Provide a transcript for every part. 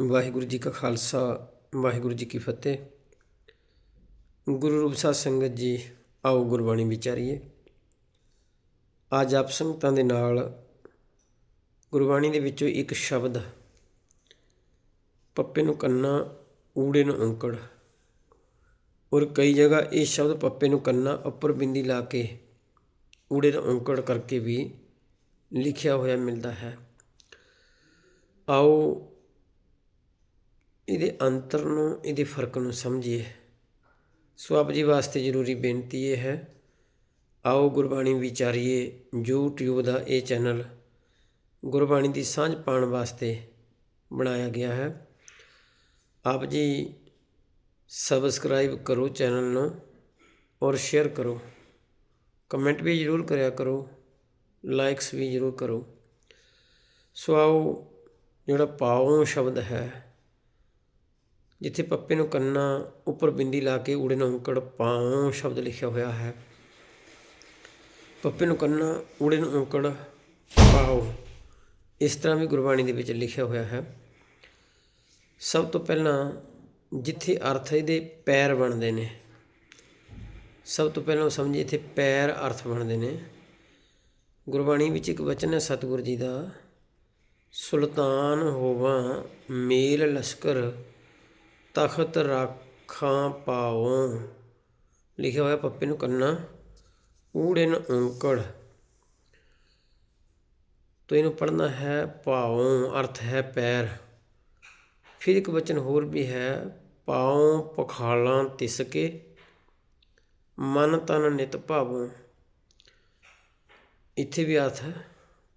ਵਾਹਿਗੁਰੂ ਜੀ ਕਾ ਖਾਲਸਾ, ਵਾਹਿਗੁਰੂ ਜੀ ਕੀ ਫਤਿਹ। ਗੁਰੂ ਰੂਪ ਸਾਧ ਸੰਗਤ ਜੀ, ਆਓ ਗੁਰਬਾਣੀ ਵਿਚਾਰੀਏ। ਅੱਜ ਆਪ ਸੰਗਤਾਂ ਦੇ ਨਾਲ ਗੁਰਬਾਣੀ ਦੇ ਵਿੱਚੋਂ ਇੱਕ ਸ਼ਬਦ, ਪੱਪੇ ਨੂੰ ਕੰਨਾ, ਊੜੇ ਨੂੰ ਔਂਕੜ। ਔਰ ਕਈ ਜਗ੍ਹਾ ਇਹ ਸ਼ਬਦ ਪੱਪੇ ਨੂੰ ਕੰਨਾ ਉੱਪਰ ਬਿੰਦੀ ਲਾ ਕੇ ਊੜੇ ਨੂੰ ਔਂਕੜ ਕਰਕੇ ਵੀ ਲਿਖਿਆ ਹੋਇਆ ਮਿਲਦਾ ਹੈ। ਆਓ ਇਹਦੇ ਅੰਤਰ ਨੂੰ, ਇਹਦੇ ਫ਼ਰਕ ਨੂੰ ਸਮਝੀਏ। ਸੋ ਆਪ ਜੀ ਵਾਸਤੇ ਜ਼ਰੂਰੀ ਬੇਨਤੀ ਇਹ ਹੈ, ਆਓ ਗੁਰਬਾਣੀ ਵਿਚਾਰੀਏ YouTube ਦਾ ਇਹ ਚੈਨਲ, ਗੁਰਬਾਣੀ ਦੀ ਸਾਂਝ ਪਾਉਣ ਵਾਸਤੇ ਬਣਾਇਆ ਗਿਆ ਹੈ। ਆਪ ਜੀ ਸਬਸਕ੍ਰਾਈਬ ਕਰੋ ਚੈਨਲ ਨੂੰ ਔਰ ਸ਼ੇਅਰ ਕਰੋ। ਕਮੈਂਟ ਵੀ ਜ਼ਰੂਰ ਕਰਿਆ ਕਰੋ ਲਾਈਕਸ ਵੀ ਜ਼ਰੂਰ ਕਰੋ। ਸੋ ਆਓ, ਜਿਹੜਾ ਪਾਉ ਸ਼ਬਦ ਹੈ ਜਿੱਥੇ ਪੱਪੇ ਨੂੰ ਕੰਨਾ ਉੱਪਰ ਬਿੰਦੀ ਲਾ ਕੇ ਊੜੇ ਨੂੰ ਔਂਕੜ ਪਾਉ ਸ਼ਬਦ ਲਿਖਿਆ ਹੋਇਆ ਹੈ। ਪੱਪੇ ਨੂੰ ਕੰਨਾ, ਊੜੇ ਨੂੰ ਔਂਕੜ ਪਾਉ। ਇਸ ਤਰ੍ਹਾਂ ਵੀ ਗੁਰਬਾਣੀ ਦੇ ਵਿੱਚ ਲਿਖਿਆ ਹੋਇਆ ਹੈ। ਸਭ ਤੋਂ ਪਹਿਲਾਂ ਜਿੱਥੇ ਅਰਥ ਇਹਦੇ ਪੈਰ ਬਣਦੇ ਨੇ। ਸਭ ਤੋਂ ਪਹਿਲਾਂ ਸਮਝੀ ਇੱਥੇ ਪੈਰ ਅਰਥ ਬਣਦੇ ਨੇ। ਗੁਰਬਾਣੀ ਵਿੱਚ ਇੱਕ ਵਚਨ ਹੈ, ਸਤਿਗੁਰੂ ਜੀ ਦਾ, ਸੁਲਤਾਨ ਹੋਵਾਂ ਮੇਲ ਲਸ਼ਕਰ ਤਖਤ ਰਾਖਾਂ ਪਾਵੋਂ। ਲਿਖਿਆ ਹੋਇਆ ਪੱਪੇ ਨੂੰ ਕੰਨਾ, ਊੜੇ ਨੂੰ ਔਂਕੜ ਤੋ ਇਹਨੂੰ ਪੜ੍ਹਨਾ ਹੈ ਪਾਉ, ਅਰਥ ਹੈ ਪੈਰ। ਫਿਰ ਇੱਕ ਵਚਨ ਹੋਰ ਵੀ ਹੈ, ਪਾਉ ਪਖਾਲਾਂ ਤਿਸ ਕੇ, ਮਨ ਤਨ ਨਿਤ ਭਾਵੋ। ਇੱਥੇ ਵੀ ਅਰਥ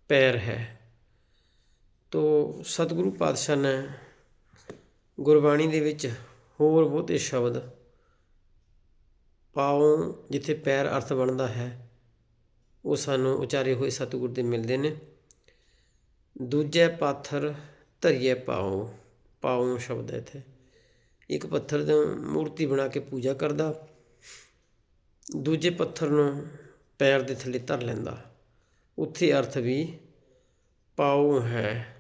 ਪੈਰ ਹੈ। ਤੋ ਸਤਿਗੁਰੂ ਪਾਤਸ਼ਾਹ ਨੇ ਗੁਰਬਾਣੀ ਦੇ ਵਿੱਚ ਹੋਰ ਬਹੁਤੇ ਸ਼ਬਦ ਪਾਉ ਜਿੱਥੇ ਪੈਰ ਅਰਥ ਬਣਦਾ ਹੈ, ਉਹ ਸਾਨੂੰ ਉਚਾਰੇ ਹੋਏ ਸਤਿਗੁਰ ਦੇ ਮਿਲਦੇ ਨੇ। ਦੂਜੇ ਪਾਥਰ ਧਰਿਏ ਪਾਉ ਪਾਉ ਸ਼ਬਦ ਹੈ ਇੱਥੇ। ਇੱਕ ਪੱਥਰ ਦੀ ਮੂਰਤੀ ਬਣਾ ਕੇ ਪੂਜਾ ਕਰਦਾ, ਦੂਜੇ ਪੱਥਰ ਨੂੰ ਪੈਰ ਦੇ ਥੱਲੇ ਧਰ ਲੈਂਦਾ। ਉੱਥੇ ਅਰਥ ਵੀ ਪਾਉ ਹੈ।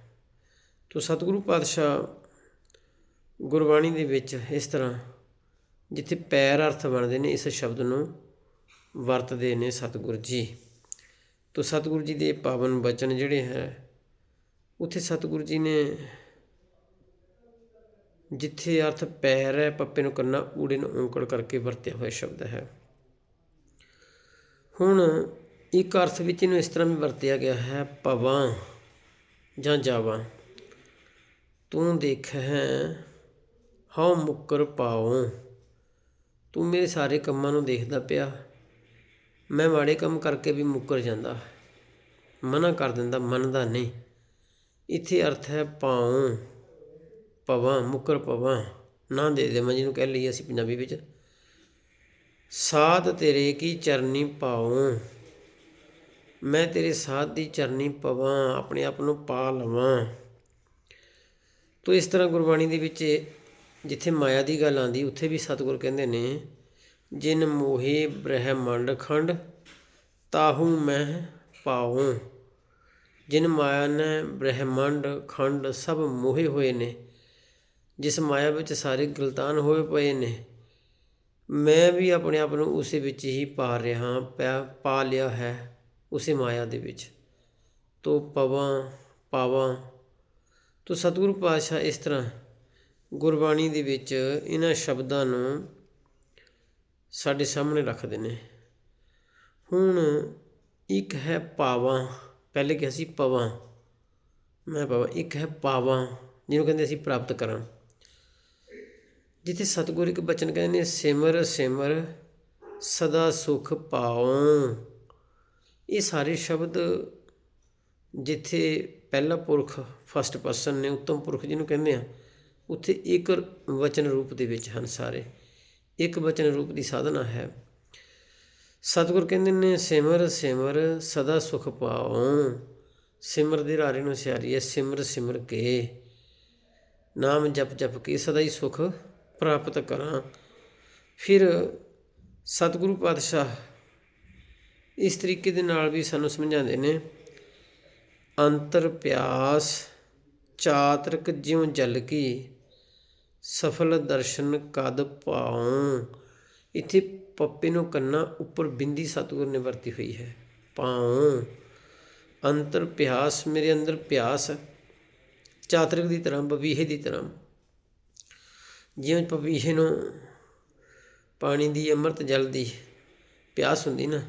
ਤੋ ਸਤਿਗੁਰੂ ਪਾਤਸ਼ਾਹ ਗੁਰਬਾਣੀ ਦੇ ਵਿੱਚ ਇਸ ਤਰ੍ਹਾਂ ਜਿੱਥੇ ਪੈਰ ਅਰਥ ਬਣਦੇ ਨੇ, ਇਸ ਸ਼ਬਦ ਨੂੰ ਵਰਤਦੇ ਨੇ ਸਤਿਗੁਰ ਜੀ। ਤੋ ਸਤਿਗੁਰੂ ਜੀ ਦੇ ਪਾਵਨ ਬਚਨ ਜਿਹੜੇ ਹੈ, ਉੱਥੇ ਸਤਿਗੁਰੂ ਜੀ ਨੇ ਜਿੱਥੇ ਅਰਥ ਪੈਰ ਹੈ, ਪੱਪੇ ਨੂੰ ਕੰਨਾ, ਊੜੇ ਨੂੰ ਔਂਕੜ ਕਰਕੇ ਵਰਤਿਆ ਹੋਇਆ ਸ਼ਬਦ ਹੈ। ਹੁਣ ਇੱਕ ਅਰਥ ਵਿੱਚ ਇਹਨੂੰ ਇਸ ਤਰ੍ਹਾਂ ਵੀ ਵਰਤਿਆ ਗਿਆ ਹੈ ਪਵਾਂ ਜਾਂ ਜਾਵਾਂ। ਤੂੰ ਦੇਖ ਹੈ ਹਉ ਮੁੱਕਰ ਪਾਉ ਤੂੰ ਮੇਰੇ ਸਾਰੇ ਕੰਮਾਂ ਨੂੰ ਦੇਖਦਾ ਪਿਆ। ਮੈਂ ਮਾੜੇ ਕੰਮ ਕਰਕੇ ਵੀ ਮੁੱਕਰ ਜਾਂਦਾ। ਮਨਾ ਕਰ ਦਿੰਦਾ, ਮੰਨਦਾ ਨਹੀਂ। ਇੱਥੇ ਅਰਥ ਹੈ ਪਾਉ। ਪਵਾਂ, ਮੁੱਕਰ ਪਵਾਂ। ਨਾ ਦੇ ਦੇ, ਮੈਂ ਜਿਹਨੂੰ ਕਹਿ ਲਈ ਅਸੀਂ ਪੰਜਾਬੀ ਵਿੱਚ। ਸਾਧ ਤੇਰੇ ਕੀ ਚਰਨੀ ਪਾਉ। ਮੈਂ ਤੇਰੇ ਸਾਧ ਦੀ ਚਰਨੀ ਪਵਾਂ, ਆਪਣੇ ਆਪ ਨੂੰ ਪਾ ਲਵਾਂ। ਤੋ ਇਸ ਤਰ੍ਹਾਂ ਗੁਰਬਾਣੀ ਦੇ ਵਿੱਚ ਜਿੱਥੇ ਮਾਇਆ ਦੀ ਗੱਲ ਆਉਂਦੀ, ਉੱਥੇ ਵੀ ਸਤਿਗੁਰ ਕਹਿੰਦੇ ਨੇ, ਜਿਨ ਮੋਹੇ ਬ੍ਰਹਮੰਡ ਖੰਡ, ਤਾਹੂ ਮੈਂ ਪਾਉ। ਜਿਨ ਮਾਇਆ ਨੇ ਬ੍ਰਹਮੰਡ ਖੰਡ, ਸਭ ਮੋਹੇ ਹੋਏ ਨੇ। ਜਿਸ ਮਾਇਆ ਵਿੱਚ ਸਾਰੇ ਗਲਤਾਨ ਹੋਏ ਪਏ ਨੇ, ਮੈਂ ਵੀ ਆਪਣੇ ਆਪ ਨੂੰ ਉਸੇ ਵਿੱਚ ਹੀ ਪਾ ਰਿਹਾ ਪਾ ਲਿਆ ਹੈ ਉਸੇ ਮਾਇਆ ਦੇ ਵਿੱਚ। ਤੋ ਪਵਾਂ, ਪਾਵਾਂ। ਤੋ ਸਤਿਗੁਰੂ ਪਾਤਸ਼ਾਹ ਇਸ ਤਰ੍ਹਾਂ ਗੁਰਬਾਣੀ ਦੇ ਵਿੱਚ ਇਹਨਾਂ ਸ਼ਬਦਾਂ ਨੂੰ ਸਾਡੇ ਸਾਹਮਣੇ ਰੱਖਦੇ ਨੇ। ਹੁਣ ਇੱਕ ਹੈ ਪਾਵਾਂ, ਪਹਿਲੇ ਕਿਹਾ ਸੀ ਪਵਾਂ। ਮੈਂ ਪਾਵਾਂ, ਇੱਕ ਹੈ ਪਾਵਾਂ, ਜਿਹਨੂੰ ਕਹਿੰਦੇ ਅਸੀਂ ਪ੍ਰਾਪਤ ਕਰਾਂ। ਜਿੱਥੇ ਸਤਿਗੁਰ ਇੱਕ ਬਚਨ ਕਹਿੰਦੇ ਨੇ, ਸਿਮਰ ਸਿਮਰ, ਸਦਾ ਸੁਖ ਪਾਉ ਇਹ ਸਾਰੇ ਸ਼ਬਦ ਜਿੱਥੇ ਪਹਿਲਾ ਪੁਰਖ ਫਸਟ ਪਰਸਨ ਨੇ, ਉੱਤਮ ਪੁਰਖ ਜਿਹਨੂੰ ਕਹਿੰਦੇ ਆ ਉੱਥੇ ਇੱਕ ਵਚਨ ਰੂਪ ਦੇ ਵਿੱਚ ਹਨ ਸਾਰੇ। ਇੱਕ ਵਚਨ ਰੂਪ ਦੀ ਸਾਧਨਾ ਹੈ। ਸਤਿਗੁਰ ਕਹਿੰਦੇ ਨੇ, ਸਿਮਰ ਸਿਮਰ, ਸਦਾ ਸੁਖ ਪਾਓ। ਸਿਮਰ ਦੇ ਰਾਰੇ ਨੂੰ ਸਿਆਰੀਏ, ਸਿਮਰ ਸਿਮਰ ਕੇ। ਨਾਮ ਜਪ ਜਪ ਕੇ ਸਦਾ ਹੀ ਸੁਖ ਪ੍ਰਾਪਤ ਕਰਾਂ। ਫਿਰ ਸਤਿਗੁਰੂ ਪਾਤਸ਼ਾਹ ਇਸ ਤਰੀਕੇ ਦੇ ਨਾਲ ਵੀ ਸਾਨੂੰ ਸਮਝਾਉਂਦੇ ਨੇ, ਅੰਤਰ ਪਿਆਸ, ਚਾਤਰਕ ਜਿਉ ਜਲ ਕੀ ਸਫਲ ਦਰਸ਼ਨ ਕਦ ਪਾਉ? ਇੱਥੇ ਪੱਪੇ ਨੂੰ ਕੰਨਾ ਉੱਪਰ ਬਿੰਦੀ ਸਤਿਗੁਰ ਨੇ ਵਰਤੀ ਹੋਈ ਹੈ। ਪਾਉ। ਅੰਤਰ ਪਿਆਸ, ਮੇਰੇ ਅੰਦਰ ਪਿਆਸ ਚਾਤਰਕ ਦੀ ਤਰ੍ਹਾਂ, ਬਵੀਹੇ ਦੀ ਤਰ੍ਹਾਂ। ਜਿਵੇਂ ਪਪੀਹੇ ਨੂੰ ਪਾਣੀ ਦੀ ਅੰਮ੍ਰਿਤ ਜਲ ਦੀ ਪਿਆਸ ਹੁੰਦੀ ਨਾ,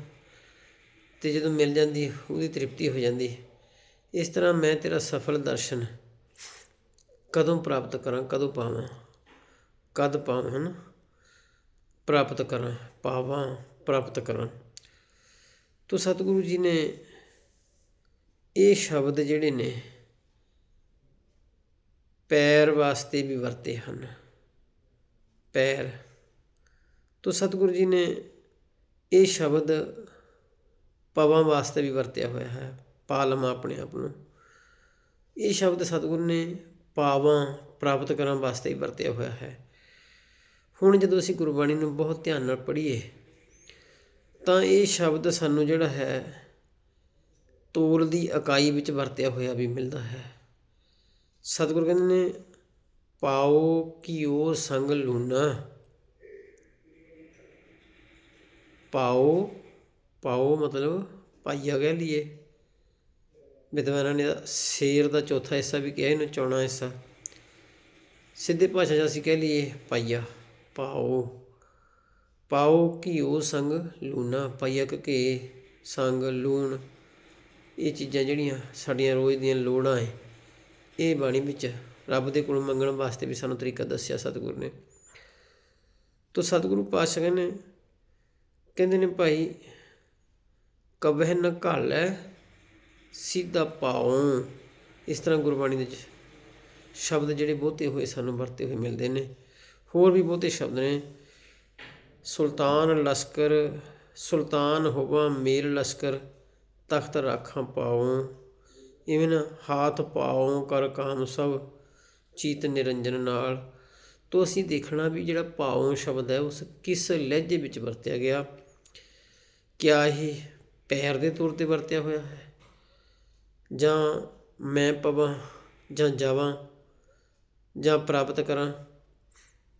ਤੇ ਜਦੋਂ ਮਿਲ ਜਾਂਦੀ, ਉਹਦੀ ਤ੍ਰਿਪਤੀ ਹੋ ਜਾਂਦੀ। ਇਸ ਤਰ੍ਹਾਂ ਮੈਂ ਤੇਰਾ ਸਫਲ ਦਰਸ਼ਨ ਕਦੋਂ ਪ੍ਰਾਪਤ ਕਰਾਂ, ਕਦੋਂ ਪਾਵਾਂ? ਕਦ ਪਾਵਾਂ ਹਨ? ਪ੍ਰਾਪਤ ਕਰਾਂ ਪਾਵਾਂ, ਪ੍ਰਾਪਤ ਕਰਾਂ ਤੋ ਸਤਿਗੁਰੂ ਜੀ ਨੇ ਇਹ ਸ਼ਬਦ ਜਿਹੜੇ ਨੇ, ਪੈਰ ਵਾਸਤੇ ਵੀ ਵਰਤੇ ਹਨ। ਪੈਰ। ਤੋ ਸਤਿਗੁਰੂ ਜੀ ਨੇ ਇਹ ਸ਼ਬਦ ਪਵਾਂ ਵਾਸਤੇ ਵੀ ਵਰਤਿਆ ਹੋਇਆ ਹੈ, ਪਾਲਮਾ ਆਪਣੇ ਆਪ ਨੂੰ। ਇਹ ਸ਼ਬਦ ਸਤਿਗੁਰੂ ਨੇ ਪਾਵਾਂ, ਪ੍ਰਾਪਤ ਕਰਨ ਵਾਸਤੇ ਹੀ ਵਰਤਿਆ ਹੋਇਆ ਹੈ। ਹੁਣ ਜਦੋਂ ਅਸੀਂ ਗੁਰਬਾਣੀ ਨੂੰ ਬਹੁਤ ਧਿਆਨ ਨਾਲ ਪੜ੍ਹੀਏ, ਤਾਂ ਇਹ ਸ਼ਬਦ ਸਾਨੂੰ ਜਿਹੜਾ ਹੈ, ਤੋਲ ਦੀ ਇਕਾਈ ਵਿੱਚ ਵਰਤਿਆ ਹੋਇਆ ਵੀ ਮਿਲਦਾ ਹੈ। ਸਤਿਗੁਰੂ ਕਹਿੰਦੇ ਨੇ, ਪਾਓ ਕੀਓ ਸੰਗ ਲੂਣਾ ਪਾਓ ਪਾਓ ਮਤਲਬ ਪਾਈਆ ਕਹਿ ਲਈਏ। ਵਿਦਵਾਨਾਂ ਨੇ ਸ਼ੇਰ ਦਾ ਚੌਥਾ ਹਿੱਸਾ ਵੀ ਕਿਹਾ, ਇਹਨੂੰ ਚੌਣਾ ਹਿੱਸਾ। ਸਿੱਧੇ ਭਾਸ਼ਾ 'ਚ ਅਸੀਂ ਕਹਿ ਲਈਏ ਪਾਈਆ। ਪਾਓ। ਪਾਓ ਘਿਓ ਸੰਗ ਲੂਣਾ ਪਾਈਆ ਕੇ ਸੰਗ ਲੂਣ। ਇਹ ਚੀਜ਼ਾਂ ਜਿਹੜੀਆਂ ਸਾਡੀਆਂ ਰੋਜ਼ ਦੀਆਂ ਲੋੜਾਂ ਹੈ ਇਹ ਬਾਣੀ ਵਿੱਚ ਰੱਬ ਦੇ ਕੋਲ ਮੰਗਣ ਵਾਸਤੇ ਵੀ ਸਾਨੂੰ ਤਰੀਕਾ ਦੱਸਿਆ ਸਤਿਗੁਰ ਨੇ। ਤੋ ਸਤਿਗੁਰੂ ਪਾਤਸ਼ਾਹ ਨੇ, ਕਹਿੰਦੇ ਨੇ ਭਾਈ, ਕਬਹਿ ਨ ਘਾਲੈ, ਸਿੱਧਾ ਪਾਉ। ਇਸ ਤਰ੍ਹਾਂ ਗੁਰਬਾਣੀ ਦੇ ਸ਼ਬਦ ਜਿਹੜੇ ਬਹੁਤੇ ਹੋਏ ਸਾਨੂੰ ਵਰਤੇ ਹੋਏ ਮਿਲਦੇ ਨੇ। ਹੋਰ ਵੀ ਬਹੁਤੇ ਸ਼ਬਦ ਨੇ। ਸੁਲਤਾਨ ਲਸ਼ਕਰ, ਸੁਲਤਾਨ ਹੋਵਾਂ ਮੇਲ ਲਸ਼ਕਰ, ਤਖਤ ਰਾਖਾਂ ਪਾਉ ਇਵੇਂ ਹਾਥ ਪਾਉ ਕਰ ਕਾਮ ਸਭ, ਚੀਤ ਨਿਰੰਜਨ ਨਾਲ। ਤੋਂ ਅਸੀਂ ਦੇਖਣਾ ਵੀ ਜਿਹੜਾ ਪਾਉ ਸ਼ਬਦ ਹੈ, ਉਸ ਕਿਸ ਲਹਿਜੇ ਵਿੱਚ ਵਰਤਿਆ ਗਿਆ? ਕਿਆ ਇਹ ਪੈਰ ਦੇ ਤੌਰ ਤੇ ਵਰਤਿਆ ਹੋਇਆ ਹੈ? ਜਾਂ ਮੈਂ ਪਵਾਂ ਜਾਂ ਜਾਵਾਂ ਜਾਂ ਪ੍ਰਾਪਤ ਕਰਾਂ?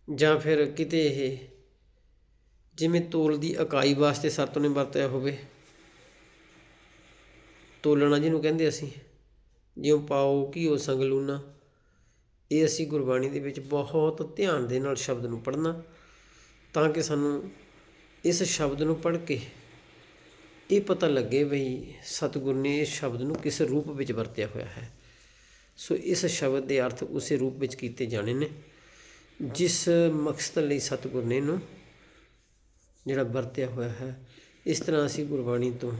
ਜਾਂ ਫਿਰ ਕਿਤੇ ਇਹ ਜਿਵੇਂ ਤੋਲ ਦੀ ਇਕਾਈ ਵਾਸਤੇ ਸਰਤ ਨੇ ਵਰਤਿਆ ਹੋਵੇ। ਤੋਲਣਾ ਜਿਹਨੂੰ ਕਹਿੰਦੇ ਅਸੀਂ, ਜਿਉਂ ਪਾਓ ਘਿਓ ਸੰਗ ਲੂਣਾ ਇਹ ਅਸੀਂ ਗੁਰਬਾਣੀ ਦੇ ਵਿੱਚ ਬਹੁਤ ਧਿਆਨ ਦੇ ਨਾਲ ਸ਼ਬਦ ਨੂੰ ਪੜ੍ਹਨਾ, ਤਾਂ ਕਿ ਸਾਨੂੰ ਇਸ ਸ਼ਬਦ ਨੂੰ ਪੜ੍ਹ ਕੇ ਇਹ ਪਤਾ ਲੱਗੇ ਬਈ ਸਤਿਗੁਰ ਨੇ ਇਸ ਸ਼ਬਦ ਨੂੰ ਕਿਸ ਰੂਪ ਵਿੱਚ ਵਰਤਿਆ ਹੋਇਆ ਹੈ। ਸੋ ਇਸ ਸ਼ਬਦ ਦੇ ਅਰਥ ਉਸੇ ਰੂਪ ਵਿੱਚ ਕੀਤੇ ਜਾਣੇ ਨੇ। ਜਿਸ ਮਕਸਦ ਲਈ ਸਤਿਗੁਰ ਨੇ ਇਹਨੂੰ ਜਿਹੜਾ ਵਰਤਿਆ ਹੋਇਆ ਹੈ, ਇਸ ਤਰ੍ਹਾਂ ਅਸੀਂ ਗੁਰਬਾਣੀ ਤੋਂ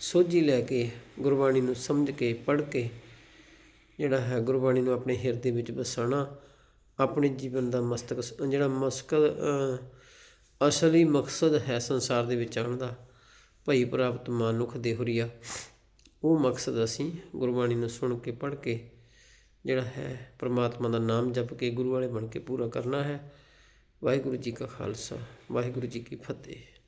ਸੋਝੀ ਲੈ ਕੇ ਗੁਰਬਾਣੀ ਨੂੰ ਸਮਝ ਕੇ, ਪੜ੍ਹ ਕੇ ਜਿਹੜਾ ਹੈ ਗੁਰਬਾਣੀ ਨੂੰ ਆਪਣੇ ਹਿਰਦੇ ਵਿੱਚ ਵਸਾਉਣਾ, ਆਪਣੇ ਜੀਵਨ ਦਾ ਮਸਤਕ ਜਿਹੜਾ ਮਸਕਦ ਅਸਲੀ ਮਕਸਦ ਹੈ ਸੰਸਾਰ ਦੇ ਵਿੱਚ ਆਉਣ ਦਾ, ਭਈ ਪ੍ਰਾਪਤ ਮਾਨੁਖ ਦੇਹੁਰੀਆ ਉਹ ਮਕਸਦ ਅਸੀਂ ਗੁਰਬਾਣੀ ਨੂੰ ਸੁਣ ਕੇ, ਪੜ੍ਹ ਕੇ ਜਿਹੜਾ ਹੈ, ਪਰਮਾਤਮਾ ਦਾ ਨਾਮ ਜਪ ਕੇ ਗੁਰੂ ਵਾਲੇ ਬਣ ਕੇ ਪੂਰਾ ਕਰਨਾ ਹੈ। ਵਾਹਿਗੁਰੂ ਜੀ ਕਾ ਖਾਲਸਾ, ਵਾਹਿਗੁਰੂ ਜੀ ਕੀ ਫਤਿਹ।